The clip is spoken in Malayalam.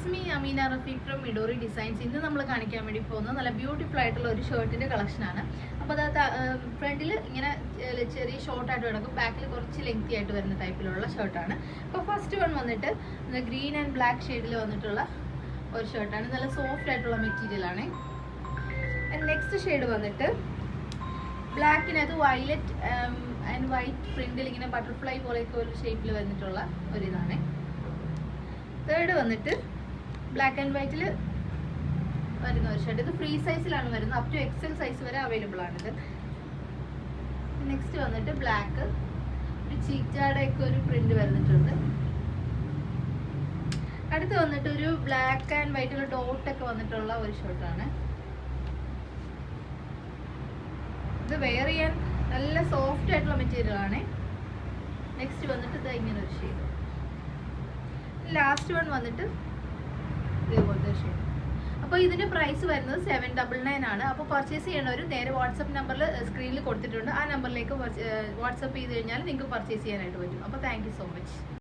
It's me Ameena Rafeeq from Midori designs ഇന്ന് നമ്മൾ കാണിക്കാൻ വേണ്ടി പോകുന്നത് നല്ല ബ്യൂട്ടിഫുൾ ആയിട്ടുള്ള ഒരു ഷർട്ടിന്റെ കളക്ഷനാണ് അപ്പോൾ അത് ഫ്രണ്ടിൽ ഇങ്ങനെ ചെറിയ ഷോർട്ട് ആയിട്ട് കിടക്കും. ബാക്കിൽ കുറച്ച് ലെങ്തി ആയിട്ട് വരുന്ന ടൈപ്പിലുള്ള ഷർട്ടാണ് അപ്പോൾ ഫസ്റ്റ് വൺ വന്നിട്ട് ഗ്രീൻ ആൻഡ് ബ്ലാക്ക് ഷെയ്ഡിൽ വന്നിട്ടുള്ള ഒരു ഷർട്ടാണ് നല്ല സോഫ്റ്റ് ആയിട്ടുള്ള മെറ്റീരിയൽ ആണ്. നെക്സ്റ്റ് ഷെയ്ഡ് വന്നിട്ട് ബ്ലാക്കിനകത്ത് വയലറ്റ് ആൻഡ് വൈറ്റ് പ്രിന്റിൽ ഇങ്ങനെ ബട്ടർഫ്ലൈ പോലെയൊക്കെ ഒരു ഷേപ്പിൽ വന്നിട്ടുള്ള ഒരു ഇതാണ് തേർഡ് വന്നിട്ട് ബ്ലാക്ക് ആൻഡ് വൈറ്റിൽ വരുന്ന ഒരു ഷർട്ട് ഇത് ഫ്രീ സൈസിലാണ് വരുന്നത്. അപ് ടു എക്സൽ സൈസ് വരെ അവൈലബിൾ ആണിത് നെക്സ്റ്റ് വന്നിട്ട് ബ്ലാക്ക് ഒരു ചീറ്റാടെ ഒക്കെ ഒരു പ്രിന്റ് വരുന്നിട്ടുണ്ട് അടുത്ത് വന്നിട്ട് ഒരു ബ്ലാക്ക് ആൻഡ് വൈറ്റിൽ ഡോട്ട് ഒക്കെ വന്നിട്ടുള്ള ഒരു ഷർട്ടാണ് ഇത് വെയർ ചെയ്യാൻ നല്ല സോഫ്റ്റ് ആയിട്ടുള്ള മെറ്റീരിയൽ ആണ്. നെക്സ്റ്റ് വന്നിട്ട് ഇത് ഇങ്ങനെ ഒരു ഷെയ്ഡ് ലാസ്റ്റ് വൺ വന്നിട്ട് ഷെയ്ഡ് അപ്പോൾ ഇതിന്റെ പ്രൈസ് വരുന്നത് സെവൻ ഡബിൾ നയൻ ആണ്. അപ്പോൾ പർച്ചേസ് ചെയ്യണവർ നേരെ വാട്സപ്പ് നമ്പറിൽ സ്ക്രീനിൽ കൊടുത്തിട്ടുണ്ട്. ആ നമ്പറിലേക്ക് വാട്സപ്പ് ചെയ്ത് കഴിഞ്ഞാൽ നിങ്ങൾക്ക് പർച്ചേസ് ചെയ്യാനായിട്ട് പറ്റും. അപ്പോൾ താങ്ക് സോ മച്ച്